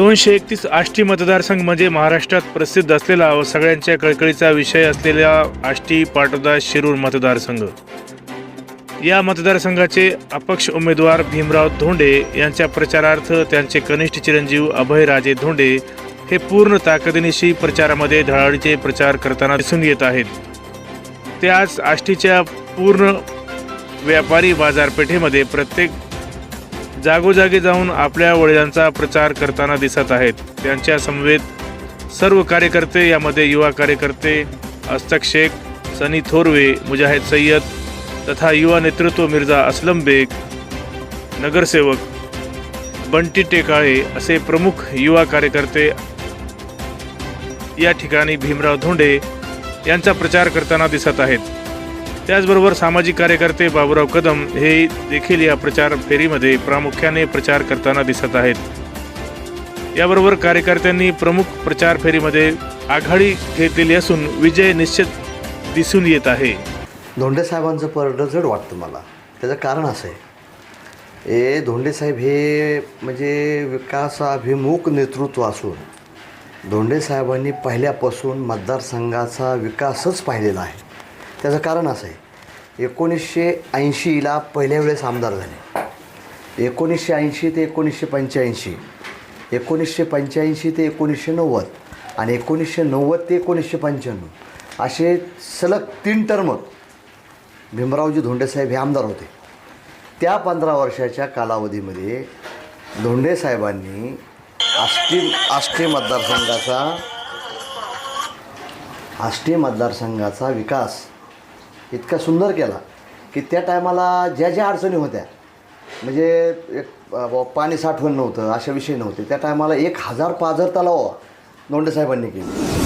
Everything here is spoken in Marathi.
दोनशे एकतीस आष्टी मतदारसंघ म्हणजे महाराष्ट्रात प्रसिद्ध असलेला व सगळ्यांच्या कळकळीचा विषय असलेला आष्टी पाटोदा शिरूर मतदारसंघ. या मतदारसंघाचे अपक्ष उमेदवार भीमराव धोंडे यांच्या प्रचारार्थ त्यांचे कनिष्ठ चिरंजीव अभयराजे धोंडे हे पूर्ण ताकदीनिशी प्रचारामध्ये धडाडीचे प्रचार करताना दिसून येत आहेत. ते आज आष्टीच्या पूर्ण व्यापारी बाजारपेठेमध्ये प्रत्येक जागोजागी जाऊन आपल्या वडिलांचा प्रचार करताना दिसत आहेत. त्यांच्या समवेत सर्व कार्यकर्ते यामध्ये युवा कार्यकर्ते अस्तक शेख सनी थोरवे मुजाहिद सय्यद तथा युवा नेतृत्व मिर्झा असलम बेग नगरसेवक बंटी टेकाळे असे प्रमुख युवा कार्यकर्ते या ठिकाणी भीमराव धोंडे यांचा प्रचार करताना दिसत आहेत. त्याचबरोबर सामाजिक कार्यकर्ते बाबुराव कदम हे देखील या प्रचार फेरीमध्ये प्रामुख्याने प्रचार करताना दिसत आहेत. याबरोबर कार्यकर्त्यांनी प्रमुख प्रचार फेरीमध्ये आघाडी घेतलेली असून विजय निश्चित दिसून येत आहे. धोंडे साहेबांचं जड वाटतं मला. त्याचं कारण असं आहे. ए धोंडेसाहेब हे म्हणजे विकासाभिमुख नेतृत्व असून धोंडे साहेबांनी पहिल्यापासून मतदारसंघाचा विकासच पाहिलेला आहे. त्याचं कारण असं आहे. एकोणीसशे ऐंशीला पहिल्या वेळेस आमदार झाले. एकोणीसशे ऐंशी ते एकोणीसशे पंच्याऐंशी एकोणीसशे पंच्याऐंशी ते एकोणीसशे नव्वद आणि एकोणीसशे नव्वद ते एकोणीसशे पंच्याण्णव असे सलग तीन टर्म भीमरावजी धोंडेसाहेब हे आमदार होते. त्या पंधरा वर्षाच्या कालावधीमध्ये धोंडेसाहेबांनी आष्टी आष्टी मतदारसंघाचा आष्टी मतदारसंघाचा विकास इतका सुंदर केला की त्या टायमाला ज्या ज्या अडचणी होत्या म्हणजे एक पाणी साठवण नव्हतं अशा विषय नव्हते. त्या टायमाला एक हजार पाझर तलाव नोंडे साहेबांनी केली.